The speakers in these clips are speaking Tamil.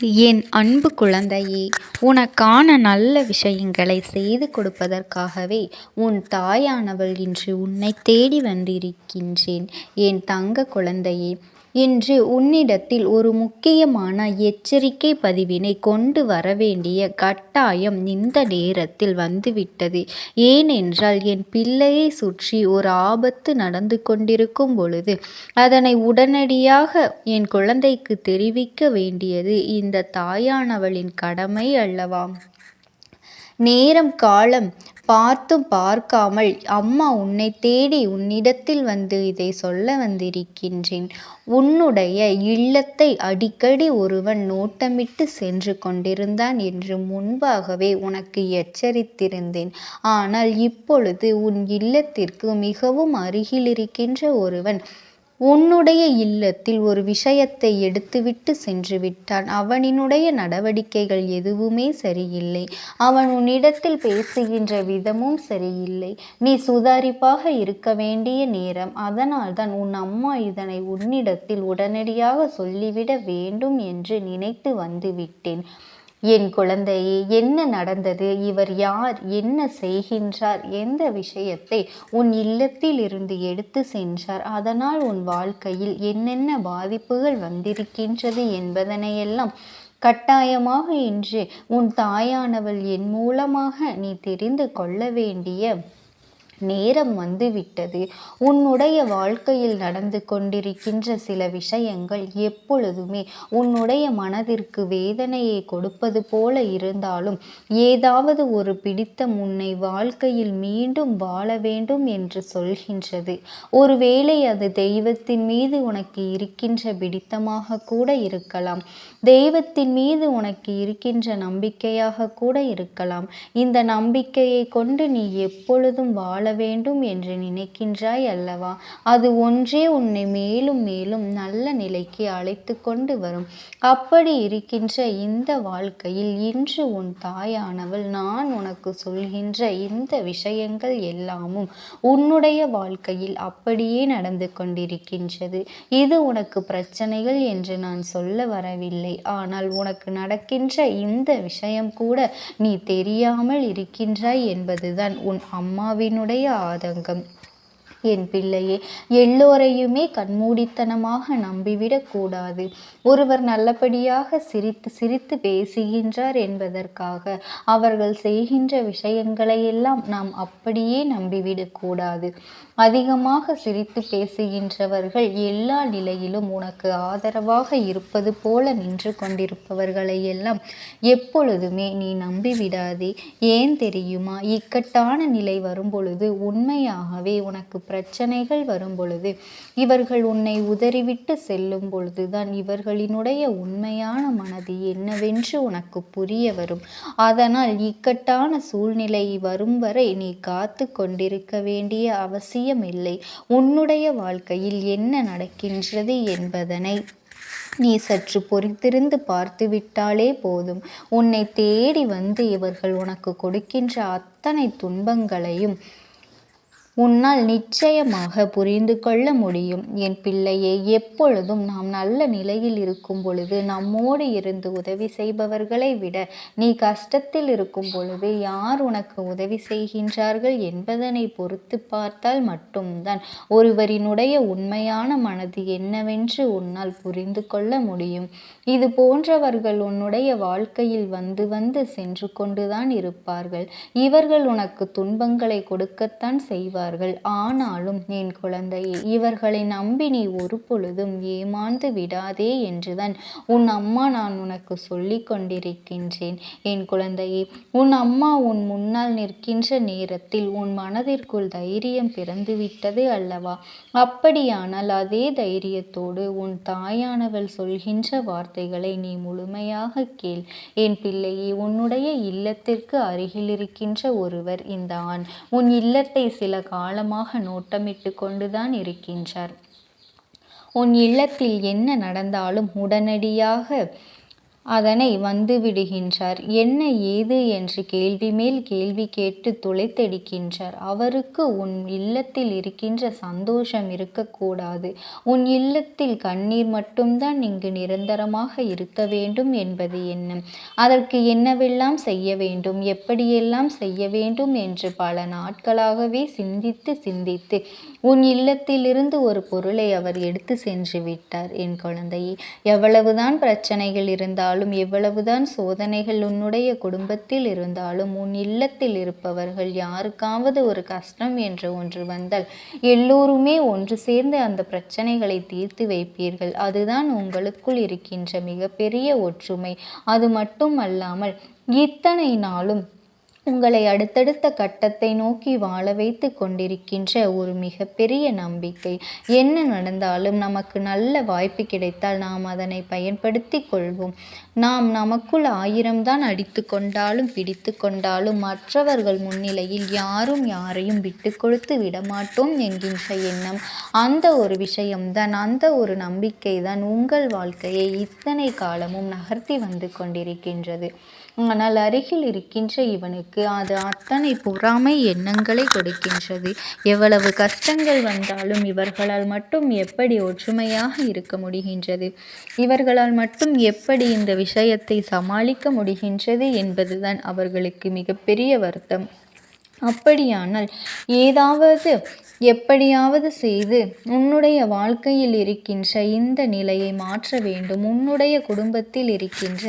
என் அன்பு குழந்தையே உனக்கான நல்ல விஷயங்களை செய்து கொடுப்பதற்காகவே உன் தாயானவள் இன்று உன்னை தேடி வந்திருக்கின்றேன். என் தங்க குழந்தையே இன்று உன்னிடத்தில் ஒரு முக்கியமான எச்சரிக்கை பதிவினை கொண்டு வரவேண்டிய கட்டாயம் இந்த நேரத்தில் வந்துவிட்டது. ஏனென்றால் என் பிள்ளையை சுற்றி ஒரு ஆபத்து நடந்து கொண்டிருக்கும் பொழுது அதனை உடனடியாக என் குழந்தைக்கு தெரிவிக்க வேண்டியது இந்த தாயானவளின் கடமை அல்லவா நேரம் காலம் பார்த்தும் பார்க்காமல் அம்மா உன்னை தேடி உன்னிடத்தில் வந்து இதை சொல்ல வந்திருக்கின்றேன். உன்னுடைய இல்லத்தை அடிக்கடி ஒருவன் நோட்டமிட்டு சென்று கொண்டிருந்தான் என்று முன்பாகவே உனக்கு எச்சரித்திருந்தேன். ஆனால் இப்பொழுது உன் இல்லத்திற்கு மிகவும் அருகில் இருக்கின்ற ஒருவன் உன்னுடைய இல்லத்தில் ஒரு விஷயத்தை எடுத்துவிட்டு சென்று விட்டான் அவனினுடைய நடவடிக்கைகள் எதுவுமே சரியில்லை. அவன் உன்னிடத்தில் பேசுகின்ற விதமும் சரியில்லை. நீ சுதாரிப்பாக இருக்க வேண்டிய நேரம். அதனால்தான் உன் அம்மா இதனை உன்னிடத்தில் உடனடியாக சொல்லிவிட வேண்டும் என்று நினைத்து வந்துவிட்டேன். என் குழந்தையே என்ன நடந்தது? இவர் யார்? என்ன செய்கின்றார்? எந்த விஷயத்தை உன் இல்லத்தில் இருந்து எடுத்து சென்றார்? அதனால் உன் வாழ்க்கையில் என்னென்ன பாதிப்புகள் வந்திருக்கின்றது என்பதனையெல்லாம் கட்டாயமாக இன்று உன் தாயானவள் என் மூலமாக நீ தெரிந்து கொள்ள வேண்டிய நேரம் வந்துவிட்டது. உன்னுடைய வாழ்க்கையில் நடந்து கொண்டிருக்கின்ற சில விஷயங்கள் எப்பொழுதுமே உன்னுடைய மனதிற்கு வேதனையை கொடுப்பது போல இருந்தாலும் ஏதாவது ஒரு பிடித்தம் உன்னை வாழ்க்கையில் மீண்டும் வாழ வேண்டும் என்று சொல்கின்றது. ஒருவேளை அது தெய்வத்தின் மீது உனக்கு இருக்கின்ற பிடித்தமாக கூட இருக்கலாம். தெய்வத்தின் மீது உனக்கு இருக்கின்ற நம்பிக்கையாக கூட இருக்கலாம். இந்த நம்பிக்கையை கொண்டு நீ எப்பொழுதும் வாழ வேண்டும் என்று நினைக்கின்றாய் அல்லவா? அது ஒன்றே உன்னை மேலும் மேலும் நல்ல நிலைக்கு அழைத்து கொண்டு வரும். அப்படி இருக்கின்ற இந்த வாழ்க்கையில் இன்று உன் தாயானவள் நான் உனக்கு சொல்கின்ற இந்த விஷயங்கள் எல்லாமும் உன்னுடைய வாழ்க்கையில் அப்படியே நடந்து கொண்டிருக்கின்றது. இது உனக்கு பிரச்சனைகள் என்று நான் சொல்ல வரவில்லை. ஆனால் உனக்கு நடக்கின்ற இந்த விஷயம் கூட நீ தெரியாமல் இருக்கின்றாய் என்பதுதான் உன் அம்மாவினுடைய ஆதங்கம். என் பிள்ளையே எல்லோரையுமே கண்மூடித்தனமாக நம்பிவிடக்கூடாது ஒருவர் நல்லபடியாக சிரித்து சிரித்து பேசுகின்றார் என்பதற்காக அவர்கள் செய்கின்ற விஷயங்களை எல்லாம் நாம் அப்படியே நம்பிவிடக்கூடாது அதிகமாக சிரித்து பேசுகின்றவர்கள் எல்லா நிலையிலும் உனக்கு ஆதரவாக இருப்பது போல நின்று கொண்டிருப்பவர்களை எல்லாம் எப்பொழுதுமே நீ நம்பிவிடாதே. ஏன் தெரியுமா? இக்கட்டான நிலை வரும்பொழுது உண்மையாகவே உனக்கு பிரச்சனைகள் வரும்பொழுது இவர்கள் உன்னை உதறிவிட்டு செல்லும் பொழுதுதான் இவர்களினுடைய உண்மையான மனது என்னவென்று உனக்கு புரிய வரும். அதனால் இக்கட்டான சூழ்நிலை வரும் வரை நீ காத்து கொண்டிருக்க வேண்டிய அவசியம் அவசியமில்லை உன்னுடைய வாழ்க்கையில் என்ன நடக்கின்றது என்பதனை நீ சற்று பொறுத்திருந்து பார்த்துவிட்டாலே போதும். உன்னை தேடி வந்து இவர்கள் உனக்கு கொடுக்கின்ற அத்தனை துன்பங்களையும் உன்னால் நிச்சயமாக புரிந்து கொள்ள முடியும். என் பிள்ளையே எப்பொழுதும் நாம் நல்ல நிலையில் இருக்கும் பொழுது நம்மோடு இருந்து உதவி செய்பவர்களை விட நீ கஷ்டத்தில் இருக்கும் பொழுது யார் உனக்கு உதவி செய்கின்றார்கள் என்பதனை பொறுத்து பார்த்தால் மட்டும்தான் ஒருவரினுடைய உண்மையான மனது என்னவென்று உன்னால் புரிந்து கொள்ள முடியும். இது போன்றவர்கள் உன்னுடைய வாழ்க்கையில் வந்து வந்து சென்று கொண்டுதான் இருப்பார்கள். இவர்கள் உனக்கு துன்பங்களை கொடுக்கத்தான் செய்வார்கள். விடுவார்கள் ஆனாலும் என் குழந்தையே இவர்களை நம்பி நீ ஒரு பொழுதும் ஏமாந்து விடாதே என்றுதான். உன் அம்மா நான் உனக்கு சொல்லி கொண்டிருக்கின்றேன். என் குழந்தையே உன் அம்மா உன் முன்னால் நிற்கின்ற நேரத்தில் உன் மனதிற்குள் தைரியம் பிறந்துவிட்டது அல்லவா? அப்படியானால் அதே தைரியத்தோடு உன் தாயானவள் சொல்கின்ற வார்த்தைகளை நீ முழுமையாக கேள். என் பிள்ளையே உன்னுடைய இல்லத்திற்கு அருகில் இருக்கின்ற ஒருவர் இந்த ஆண். உன் இல்லத்தை சில ஆழமாக நோட்டமிட்டு கொண்டுதான் இருக்கின்றார். உன் இல்லத்தில் என்ன நடந்தாலும் உடனடியாக அதனை வந்துவிடுகின்றார். என்ன ஏது என்று கேள்வி மேல் கேள்வி கேட்டு துளைத்தெடுக்கின்றார். அவருக்கு உன் இல்லத்தில் இருக்கின்ற சந்தோஷம் இருக்கக்கூடாது உன் இல்லத்தில் கண்ணீர் மட்டும்தான் இங்கு நிரந்தரமாக இருக்க வேண்டும் என்பது எண்ணம். அதற்கு என்னவெல்லாம் செய்ய வேண்டும் எப்படியெல்லாம் செய்ய வேண்டும் என்று பல நாட்களாகவே சிந்தித்து சிந்தித்து உன் இல்லத்திலிருந்து ஒரு பொருளை அவர் எடுத்து சென்று விட்டார் என் குழந்தையே. எவ்வளவுதான் பிரச்சனைகள் இருந்தாலும் எவ்வளவுதான் சோதனைகள் உன்னுடைய குடும்பத்தில் இருந்தாலும் உன் இல்லத்தில் இருப்பவர்கள் யாருக்காவது ஒரு கஷ்டம் என்று ஒன்று வந்தால் எல்லோருமே ஒன்று சேர்ந்து அந்த பிரச்சனைகளை தீர்த்து வைப்பீர்கள். அதுதான் உங்களுக்குள் இருக்கின்ற மிகப்பெரிய ஒற்றுமை. அது மட்டும் அல்லாமல் இத்தனை நாளும் உங்களை அடுத்தடுத்த கட்டத்தை நோக்கி வாழ வைத்து கொண்டிருக்கின்ற ஒரு மிகப்பெரிய நம்பிக்கை. என்ன நடந்தாலும் நமக்கு நல்ல வாய்ப்பு கிடைத்தால் நாம் அதனை பயன்படுத்திக் கொள்வோம். நாம் நமக்குள் ஆயிரம்தான் அடித்து கொண்டாலும் பிடித்து கொண்டாலும் மற்றவர்கள் முன்னிலையில் யாரும் யாரையும் விட்டு கொடுத்து விடமாட்டோம் என்கின்ற எண்ணம் அந்த ஒரு விஷயம்தான் அந்த ஒரு நம்பிக்கை தான் உங்கள் வாழ்க்கையை இத்தனை காலமும் நகர்த்தி வந்து கொண்டிருக்கின்றது. ஆனால் அருகில் இருக்கின்ற இவனுக்கு அது அத்தனை பொறாமை எண்ணங்களை கொடுக்கின்றது. எவ்வளவு கஷ்டங்கள் வந்தாலும் இவர்களால் மட்டும் எப்படி ஒற்றுமையாக இருக்க முடிகின்றது? இவர்களால் மட்டும் எப்படி இந்த விஷயத்தை சமாளிக்க முடிகின்றது என்பதுதான் அவர்களுக்கு மிகப்பெரிய வருத்தம். அப்படியானால் ஏதாவது எப்படியாவது செய்து உன்னுடைய வாழ்க்கையில் இருக்கின்ற இந்த நிலையை மாற்ற வேண்டும். உன்னுடைய குடும்பத்தில் இருக்கின்ற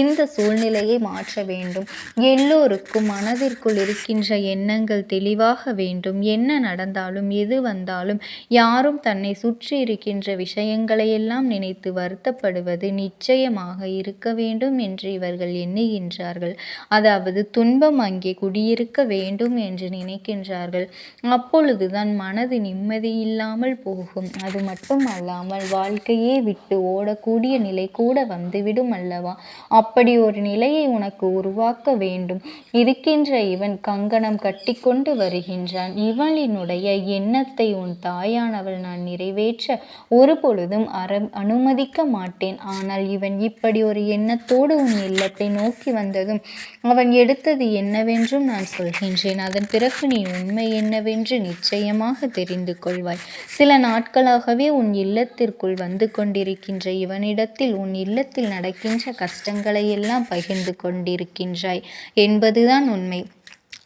இந்த சூழ்நிலையை மாற்ற வேண்டும். எல்லோருக்கும் மனதிற்குள் இருக்கின்ற எண்ணங்கள் தெளிவாக வேண்டும். என்ன நடந்தாலும் எது வந்தாலும் யாரும் தன்னை சுற்றி இருக்கின்ற விஷயங்களையெல்லாம் நினைத்து வருத்தப்படுவது நிச்சயமாக இருக்க வேண்டும் என்று இவர்கள் எண்ணுகின்றார்கள். அதாவது துன்பம் அங்கே குடியிருக்க வேண்டும் என்று நினைக்கின்றார்கள். அப்பொழுதுதான் மனது நிம்மதியில்லாமல் போகும். அது மட்டும் அல்லாமல் வாழ்க்கையே விட்டு ஓடக்கூடிய நிலை கூட வந்துவிடும் அல்லவா? அப்படி ஒரு நிலையை உனக்கு உருவாக்க வேண்டும். இருக்கின்ற இவன் கங்கணம் கட்டிக்கொண்டு வருகின்றான். இவனினுடைய எண்ணத்தை உன் தாயானவள் நான் நிறைவேற்ற ஒரு பொழுதும் அற அனுமதிக்க மாட்டேன். ஆனால் இவன் இப்படி ஒரு எண்ணத்தோடு உன் இல்லத்தை நோக்கி வந்ததும் அவன் எடுத்தது என்னவென்றும் நான் சொல்கின்றேன். அதன் பிறகு நீ உண்மை என்னவென்று நிச்சயமாக தெரிந்து கொள்வாய். சில நாட்களாகவே உன் இல்லத்திற்குள் வந்து கொண்டிருக்கின்ற இவனிடத்தில் உன் இல்லத்தில் நடக்கின்ற கஷ்டங்களையெல்லாம் பகிர்ந்து கொண்டிருக்கின்றாய் என்பதுதான் உண்மை.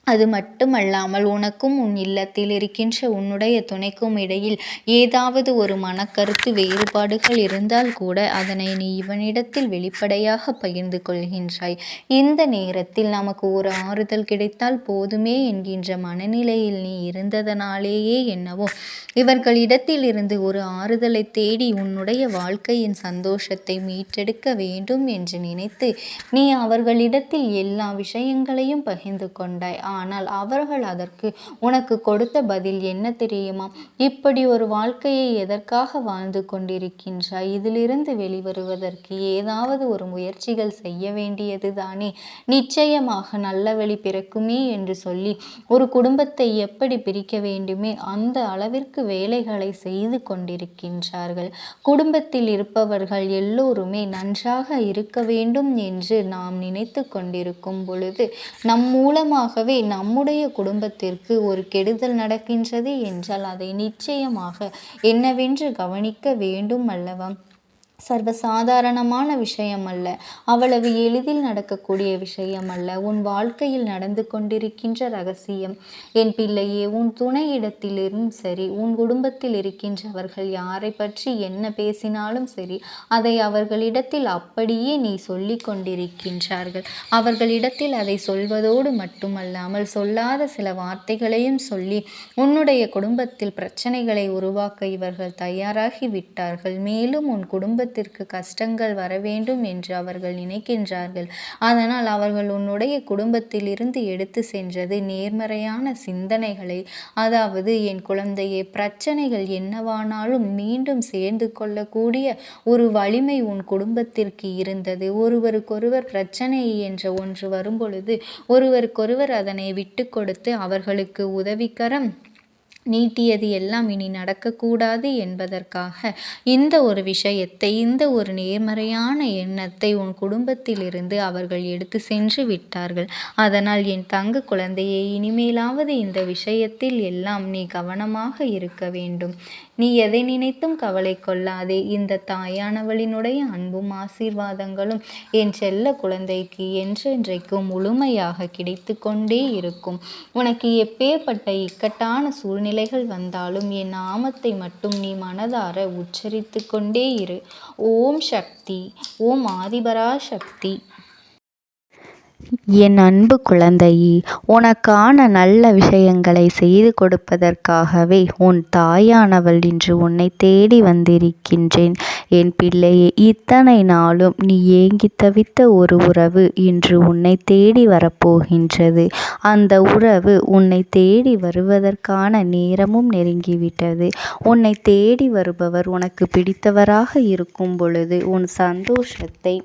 அது மட்டுமல்லாமல் உனக்கும் உன் இல்லத்தில் இருக்கின்ற உன்னுடைய துணைக்கும் இடையில் ஏதாவது ஒரு மனக்கருத்து வேறுபாடுகள் இருந்தால் கூட அதனை நீ இவனிடத்தில் வெளிப்படையாக பகிர்ந்து கொள்கின்றாய். இந்த நேரத்தில் நமக்கு ஒரு ஆறுதல் கிடைத்தால் போதுமே என்கின்ற மனநிலையில் நீ இருந்ததனாலேயே என்னவோ இவர்களிடத்தில் இருந்து ஒரு ஆறுதலை தேடி உன்னுடைய வாழ்க்கையின் சந்தோஷத்தை மீட்டெடுக்க வேண்டும் என்று நினைத்து நீ அவர்களிடத்தில் எல்லா விஷயங்களையும் பகிர்ந்து கொண்டாய். ஆனால் அவர்கள் அதற்கு உனக்கு கொடுத்த பதில் என்ன தெரியுமா? இப்படி ஒரு வாழ்க்கையை எதற்காக வாழ்ந்து கொண்டிருக்கின்றாய்? இதிலிருந்து வெளிவருவதற்கு ஏதாவது ஒரு முயற்சிகள் செய்ய வேண்டியது தானே நிச்சயமாக நல்ல வழி பிறக்குமே என்று சொல்லி ஒரு குடும்பத்தை எப்படி பிரிக்க வேண்டுமே அந்த அளவிற்கு வேலைகளை செய்து கொண்டிருக்கின்றார்கள். குடும்பத்தில் இருப்பவர்கள் எல்லோருமே நன்றாக இருக்க வேண்டும் என்று நாம் நினைத்து கொண்டிருக்கும் பொழுது நம் மூலமாகவே நம்முடைய குடும்பத்திற்கு ஒரு கெடுதல் நடக்கின்றது என்றால் அதை நிச்சயமாக என்னவென்று கவனிக்க வேண்டும் அல்லவா? சர்வ சாதாரணமான அல்ல அவ்வளவு எளிதில் நடக்கக்கூடிய விஷயம் அல்ல உன் வாழ்க்கையில் நடந்து கொண்டிருக்கின்ற ரகசியம். என் பிள்ளையே உன் துணையிடத்திலும் சரி உன் குடும்பத்தில் இருக்கின்றவர்கள் யாரை பற்றி என்ன பேசினாலும் சரி அதை அவர்களிடத்தில் அப்படியே நீ சொல்லிக் கொண்டிருக்கின்றார்கள். அவர்களிடத்தில் அதை சொல்வதோடு மட்டுமல்லாமல் சொல்லாத சில வார்த்தைகளையும் சொல்லி உன்னுடைய குடும்பத்தில் பிரச்சனைகளை உருவாக்க இவர்கள் தயாராகி விட்டார்கள். மேலும் உன் குடும்பத்திற்கு கஷ்டங்கள் வர வேண்டும் என்று அவர்கள் நினைக்கின்றார்கள். அதனால் அவர்கள் உன்னுடைய குடும்பத்திலிருந்து எடுத்து சென்றது நேர்மறையான சிந்தனைகளை. அதாவது என் குழந்தையே பிரச்சனைகள் என்னவானாலும் மீண்டும் சேர்ந்து கொள்ளக்கூடிய ஒரு வலிமை உன் குடும்பத்திற்கு இருந்தது. ஒருவருக்கொருவர் பிரச்சனை என்ற ஒன்று வரும்பொழுது ஒருவருக்கொருவர் அதனை விட்டு கொடுத்து அவர்களுக்கு உதவிக்கரம் நீட்டியது எல்லாம் இனி நடக்கக்கூடாது என்பதற்காக இந்த ஒரு விஷயத்தை இந்த ஒரு நேர்மறையான எண்ணத்தை உன் குடும்பத்திலிருந்து அவர்கள் எடுத்து சென்று விட்டார்கள். அதனால் என் தங்க குழந்தையே இனிமேலாவது இந்த விஷயத்தில் எல்லாம் நீ கவனமாக இருக்க வேண்டும். நீ எதை நினைத்தும் கவலை கொள்ளாதே. இந்த தாயானவளினுடைய அன்பும் ஆசீர்வாதங்களும் என் செல்ல குழந்தைக்கு என்றென்றைக்கும் முழுமையாக கிடைத்து கொண்டே இருக்கும். உனக்கு எப்பேற்பட்ட இக்கட்டான சூழ்நிலைகள் வந்தாலும் என் நாமத்தை மட்டும் நீ மனதார உச்சரித்து கொண்டே இரு. ஓம் சக்தி ஓம் ஆதிபரா சக்தி என் அன்பு குழந்தையே உனக்கான நல்ல விஷயங்களை செய்து கொடுப்பதற்காகவே உன் தாயானவள் இன்று உன்னை தேடி வந்திருக்கின்றேன். என் பிள்ளையே இத்தனை நாளும் நீ ஏங்கி தவித்த ஒரு உறவு இன்று உன்னை தேடி வரப்போகின்றது. அந்த உறவு உன்னை தேடி வருவதற்கான நேரமும் நெருங்கிவிட்டது. உன்னை தேடி வருபவர் உனக்கு பிடித்தவராக இருக்கும் பொழுது உன் சந்தோஷத்தை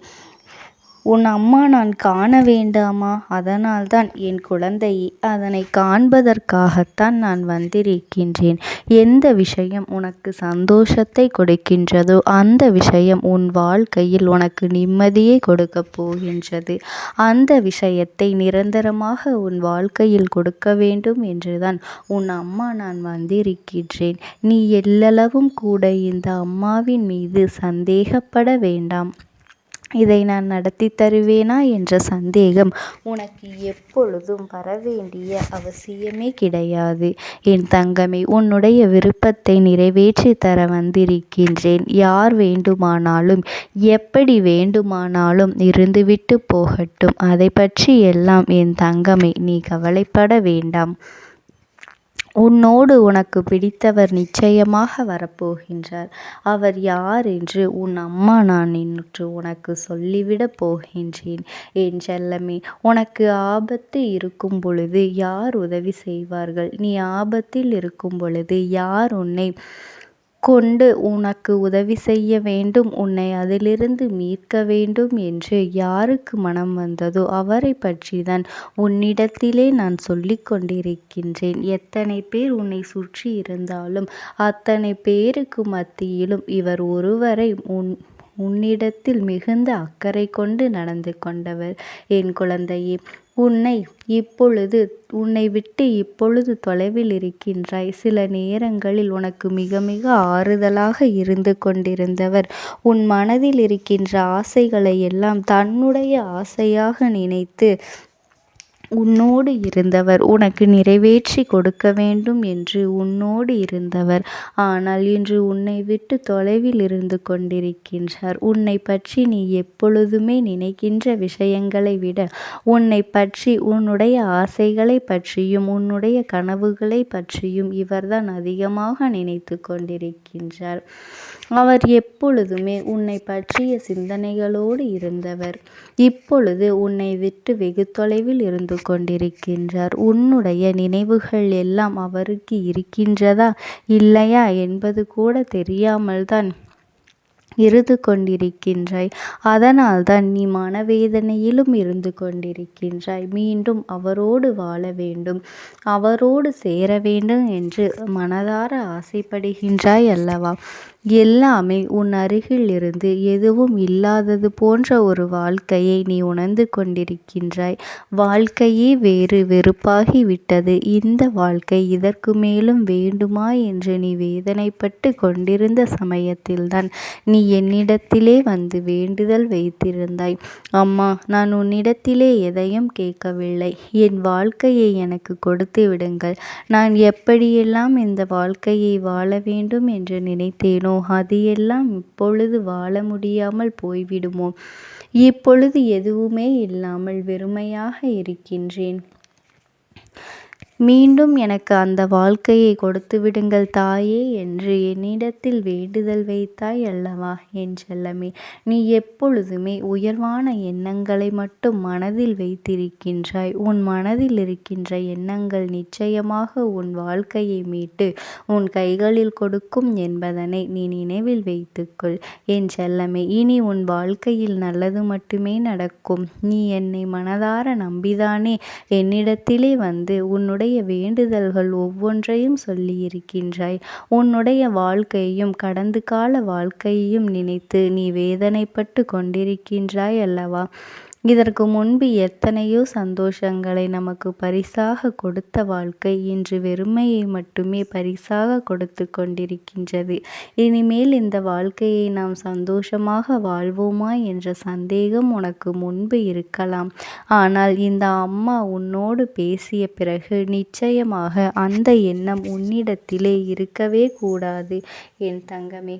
உன் அம்மா நான் காண வேண்டாமா? அதனால்தான் என் குழந்தையே அதனை காண்பதற்காகத்தான் நான் வந்திருக்கின்றேன். எந்த விஷயம் உனக்கு சந்தோஷத்தை கொடுக்கின்றதோ அந்த விஷயம் உன் வாழ்க்கையில் உனக்கு நிம்மதியை கொடுக்கப் போகின்றது. அந்த விஷயத்தை நிரந்தரமாக உன் வாழ்க்கையில் கொடுக்க வேண்டும் என்றுதான் உன் அம்மா நான் வந்திருக்கின்றேன். நீ எல்லளவும் கூட இந்த அம்மாவின் மீது சந்தேகப்பட வேண்டாம். இதை நான் நடத்தி தருவேனா என்ற சந்தேகம் உனக்கு எப்பொழுதும் வரவேண்டிய அவசியமே கிடையாது. என் தங்கமே உன்னுடைய விருப்பத்தை நிறைவேற்றி தர வந்திருக்கின்றேன். யார் வேண்டுமானாலும் எப்படி வேண்டுமானாலும் இருந்துவிட்டு போகட்டும். அதை பற்றி எல்லாம் என் தங்கமே நீ கவலைப்பட வேண்டாம். உன்னோடு உனக்கு பிடித்தவர் நிச்சயமாக வரப்போகின்றார். அவர் யார் என்று உன் அம்மா நான் இன்று உனக்கு சொல்லிவிடப் போகின்றேன். என் செல்லமே உனக்கு ஆபத்து இருக்கும் பொழுது யார் உதவி செய்வார்கள்? நீ ஆபத்தில் இருக்கும் பொழுது யார் உன்னை கொண்டு உனக்கு உதவி செய்ய வேண்டும் உன்னை அதிலிருந்து மீட்க வேண்டும் என்று யாருக்கு மனம் வந்ததோ அவரை பற்றிதான் உன்னிடத்திலே நான் சொல்லிக் கொண்டிருக்கின்றேன். எத்தனை பேர் உன்னை சுற்றி இருந்தாலும் அத்தனை பேருக்கு மத்தியிலும் இவர் ஒருவரை உன் உன்னிடத்தில் மிகுந்த அக்கறை கொண்டு நடந்து கொண்டவர். என் குழந்தையே உன்னை இப்பொழுது உன்னை விட்டு இப்பொழுது தொலைவில் இருக்கின்றாய். சில நேரங்களில் உனக்கு மிக மிக ஆறுதலாக இருந்து கொண்டிருந்தவர். உன் மனதில் இருக்கின்ற ஆசைகளை எல்லாம் தன்னுடைய ஆசையாக நினைத்து உன்னோடு இருந்தவர் உனக்கு நிறைவேற்றி கொடுக்க வேண்டும் என்று உன்னோடு இருந்தவர். ஆனால் இன்று உன்னை விட்டு தொலைவில் இருந்து கொண்டிருக்கின்றார். உன்னை பற்றி நீ எப்பொழுதுமே நினைக்கின்ற விஷயங்களை விட உன்னை பற்றி உன்னுடைய ஆசைகளை பற்றியும் உன்னுடைய கனவுகளை பற்றியும் இவர்தான் அதிகமாக நினைத்து கொண்டிருக்கின்றார். அவர் எப்பொழுதுமே உன்னை பற்றிய சிந்தனைகளோடு இருந்தவர். இப்பொழுது உன்னை விட்டு வெகு தொலைவில் இருந்து கொண்டிருக்கின்றார் உன்னுடைய நினைவுகள் எல்லாம் அவருக்கு இருக்கின்றதா இல்லையா என்பது கூட தெரியாமல்தான் இருந்து கொண்டிருக்கின்றாய். அதனால்தான் நீ மனவேதனையிலும் இருந்து கொண்டிருக்கின்றாய். மீண்டும் அவரோடு வாழ வேண்டும். அவரோடு சேர வேண்டும் என்று மனதார ஆசைப்படுகின்றாய் அல்லவா? எல்லாமே உன் அருகில் இருந்து எதுவும் இல்லாதது போன்ற ஒரு வாழ்க்கையை நீ உணர்ந்து கொண்டிருக்கின்றாய். வாழ்க்கையே வேறு வெறுப்பாகி விட்டது இந்த வாழ்க்கை இதற்கு மேலும் வேண்டுமா என்று நீ வேதனைப்பட்டு கொண்டிருந்த சமயத்தில்தான் நீ என்னிடத்திலே வந்து வேண்டுதல் வைத்திருந்தாய். அம்மா நான் உன்னிடத்திலே எதையும் கேட்கவில்லை. என் வாழ்க்கையை எனக்கு கொடுத்து விடுங்கள். நான் எப்படியெல்லாம் இந்த வாழ்க்கையை வாழ வேண்டும் என்று நினைத்தேனோ அது எல்லாம் இப்பொழுது வாழ முடியாமல் போய்விடுமோ? இப்பொழுது எதுவுமே இல்லாமல் வெறுமையாக இருக்கின்றேன். மீண்டும் எனக்கு அந்த வாழ்க்கையை கொடுத்து விடுங்கள் தாயே என்று என்னிடத்தில் வேண்டுதல் வைத்தாய் அல்லவா? என் செல்லமே நீ எப்பொழுதுமே உயர்வான எண்ணங்களை மட்டும் மனதில் வைத்திருக்கின்றாய். உன் மனதில் இருக்கின்ற எண்ணங்கள் நிச்சயமாக உன் வாழ்க்கையை மீட்டு உன் கைகளில் கொடுக்கும் என்பதனை நீ நினைவில் வைத்துக்கொள். என் செல்லமே இனி உன் வாழ்க்கையில் நல்லது மட்டுமே நடக்கும். நீ என்னை மனதார நம்பிதானே? என்னிடத்திலே வந்து உன்னுடைய உன்னுடைய வேண்டுதல்கள் ஒவ்வொன்றையும் சொல்லியிருக்கின்றாய். உன்னுடைய வாழ்க்கையும் கடந்த கால வாழ்க்கையையும் நினைத்து நீ வேதனைப்பட்டு கொண்டிருக்கின்றாய் அல்லவா? இதற்கு முன்பு எத்தனையோ சந்தோஷங்களை நமக்கு பரிசாக கொடுத்த வாழ்க்கை இன்று வெறுமையை மட்டுமே பரிசாக கொடுத்து கொண்டிருக்கின்றது. இனிமேல் இந்த வாழ்க்கையை நாம் சந்தோஷமாக வாழ்வோமா என்ற சந்தேகம் உனக்கு முன்பு இருக்கலாம். ஆனால் இந்த அம்மா உன்னோடு பேசிய பிறகு நிச்சயமாக அந்த எண்ணம் உன்னிடத்திலே இருக்கவே கூடாது. என் தங்கமே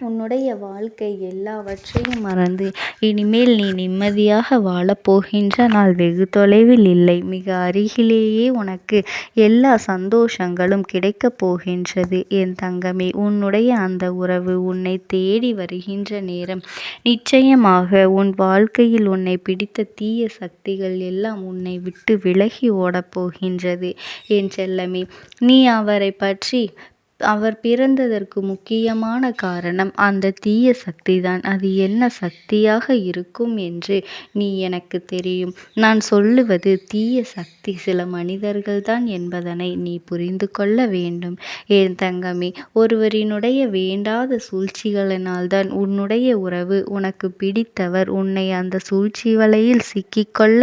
உன்னுடைய வாழ்க்கை எல்லாவற்றையும் மறந்து இனிமேல் நீ நிம்மதியாக வாழப்போகின்ற நாள் வெகு தொலைவில் இல்லை. மிக அருகிலேயே உனக்கு எல்லா சந்தோஷங்களும் கிடைக்கப் போகின்றது. என் தங்கமே உன்னுடைய அந்த உறவு உன்னை தேடி வருகின்ற நேரம். நிச்சயமாக உன் வாழ்க்கையில் உன்னை பிடித்த தீய சக்திகள் எல்லாம் உன்னை விட்டு விலகி ஓடப் போகின்றது. என் செல்லமே நீ அவரை பற்றி அவர் பிறந்ததற்கு முக்கியமான காரணம் அந்த தீய சக்திதான். அது என்ன சக்தியாக இருக்கும் என்று நீ எனக்கு தெரியும். நான் சொல்லுவது தீய சக்தி சில மனிதர்கள்தான் என்பதனை நீ புரிந்து கொள்ள வேண்டும். என் தங்கமே ஒருவரினுடைய வேண்டாத சூழ்ச்சிகளினால்தான் உன்னுடைய உறவு உனக்கு பிடித்தவர். உன்னை அந்த சூழ்ச்சி வலையில் சிக்கிக்கொள்ள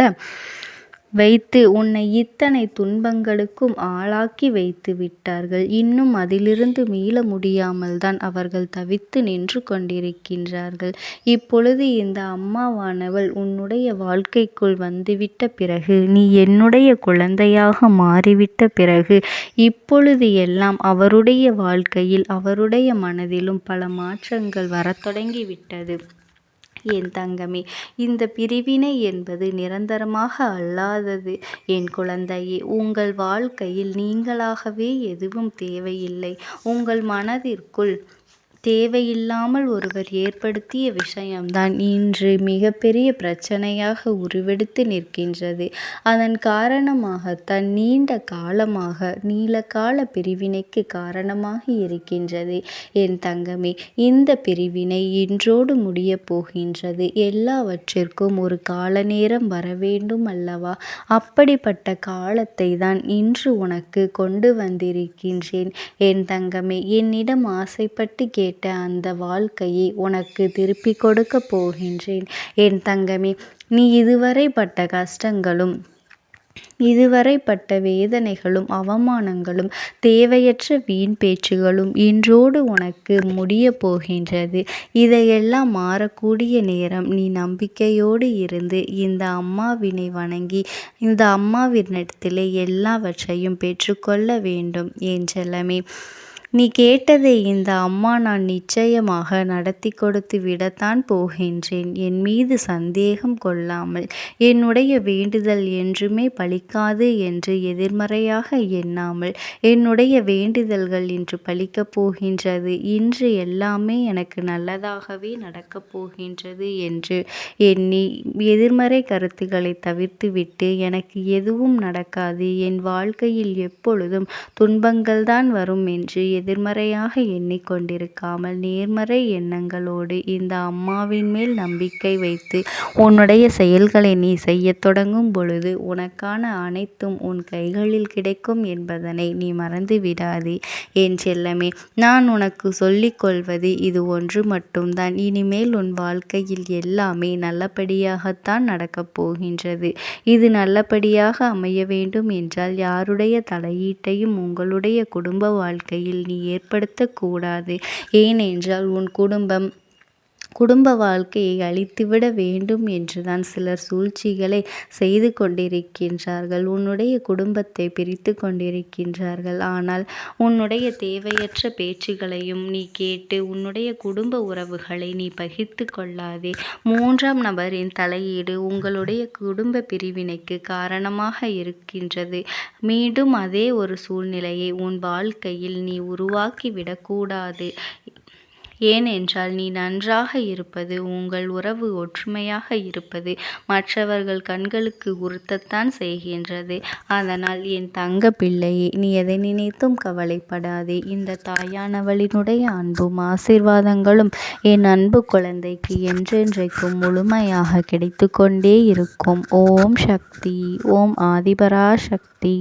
வைத்து உன்னை இத்தனை துன்பங்களுக்கும் ஆளாக்கி வைத்து விட்டார்கள். இன்னும் அதிலிருந்து மீள முடியாமல் தான் அவர்கள் தவித்து நின்று கொண்டிருக்கின்றார்கள். இப்பொழுது இந்த அம்மாவானவள் உன்னுடைய வாழ்க்கைக்குள் வந்துவிட்ட பிறகு நீ என்னுடைய குழந்தையாக மாறிவிட்ட பிறகு இப்பொழுது எல்லாம் அவருடைய வாழ்க்கையில் அவருடைய மனதிலும் பல மாற்றங்கள் வரத் தொடங்கிவிட்டது. என் தங்கமே இந்த பிரிவினை என்பது நிரந்தரமாக அல்லாதது. என் குழந்தையே உங்கள் வாழ்க்கையில் நீங்களாகவே எதுவும் தேவையில்லை. உங்கள் மனதிற்குள் தேவையில்லாமல் ஒருவர் ஏற்படுத்திய விஷயம்தான் இன்று மிகப்பெரிய பிரச்சனையாக உருவெடுத்து நிற்கின்றது. அதன் காரணமாகத்தான் நீண்ட காலமாக நீளகால பிரிவினைக்கு காரணமாக இருக்கின்றது. என் தங்கமே இந்த பிரிவினை இன்றோடு முடியப் போகின்றது. எல்லாவற்றிற்கும் ஒரு கால நேரம் வரவேண்டும் அல்லவா? அப்படிப்பட்ட காலத்தை தான் இன்று உனக்கு கொண்டு வந்திருக்கின்றேன். என் தங்கமே என்னிடம் ஆசைப்பட்டு கேட்ட அந்த வாழ்க்கையை உனக்கு திருப்பிக் கொடுக்கப் போகின்றேன். என் தங்கமே நீ இதுவரை பட்ட கஷ்டங்களும் இதுவரை பட்ட வேதனைகளும் அவமானங்களும் தேவையற்ற வீண் பேச்சுகளும் இன்றோடு உனக்கு முடியப் போகின்றது. இதையெல்லாம் மாறக்கூடிய நேரம் நீ நம்பிக்கையோடு இருந்து இந்த அம்மாவினை வணங்கி இந்த அம்மாவினிடத்திலே எல்லாவற்றையும் பெற்றுக்கொள்ள வேண்டும் என் செல்லமே. நீ கேட்டதை இந்த அம்மா நான் நிச்சயமாக நடத்தி கொடுத்து விடத்தான் போகின்றேன். என் மீது சந்தேகம் கொள்ளாமல் என்னுடைய வேண்டுதல் என்றுமே பலிக்காது என்று எதிர்மறையாக எண்ணாமல் என்னுடைய வேண்டுதல்கள் இன்று பலிக்கப் போகின்றது இன்று எல்லாமே எனக்கு நல்லதாகவே நடக்கப் போகின்றது என்று எண்ணி எதிர்மறை கருத்துக்களை தவிர்த்துவிட்டு எனக்கு எதுவும் நடக்காது என் வாழ்க்கையில் எப்பொழுதும் துன்பங்கள்தான் வரும் என்று எதிர்மறையாக எண்ணிக்கொண்டிருக்காமல் நேர்மறை எண்ணங்களோடு இந்த அம்மாவின் மேல் நம்பிக்கை வைத்து உன்னுடைய செயல்களை நீ செய்யத் தொடங்கும் பொழுது உனக்கான அனைத்தும் உன் கைகளில் கிடைக்கும் என்பதனை நீ மறந்து விடாதே. என் செல்லமே நான் உனக்கு சொல்லிக் கொள்வது இது ஒன்று மட்டும்தான். இனிமேல் உன் வாழ்க்கையில் எல்லாமே நல்லபடியாகத்தான் நடக்கப் போகின்றது. இது நல்லபடியாக அமைய வேண்டும் என்றால் யாருடைய தலையீட்டையும் உங்களுடைய குடும்ப வாழ்க்கையில் நீ ஏற்படுத்தக்கூடாது. ஏனென்றால் உன் குடும்பம் குடும்ப வாழ்க்கையை அழித்துவிட வேண்டும் என்றுதான் சிலர் சூழ்ச்சிகளை செய்து கொண்டிருக்கின்றார்கள். உன்னுடைய குடும்பத்தை பிரித்து கொண்டிருக்கின்றார்கள். ஆனால் உன்னுடைய தேவையற்ற பேச்சுகளையும் நீ கேட்டு உன்னுடைய குடும்ப உறவுகளை நீ பகிர்ந்து கொள்ளாதே. மூன்றாம் நபரின் தலையீடு உங்களுடைய குடும்ப பிரிவினைக்கு காரணமாக இருக்கின்றது. மீண்டும் அதே ஒரு சூழ்நிலையை உன் வாழ்க்கையில் நீ உருவாக்கிவிடக்கூடாது ஏனென்றால் நீ நன்றாக இருப்பது உங்கள் உறவு ஒற்றுமையாக இருப்பது. மற்றவர்கள் கண்களுக்கு உறுத்தத்தான் செய்கின்றது. அதனால் என் தங்க பிள்ளையே நீ எதை நினைத்தும் கவலைப்படாதே. இந்த தாயானவளினுடைய அன்பும் ஆசீர்வாதங்களும் என் அன்பு குழந்தைக்கு என்றென்றைக்கும் முழுமையாக கிடைத்து கொண்டே இருக்கும். ஓம் சக்தி ஓம் ஆதிபரா சக்தி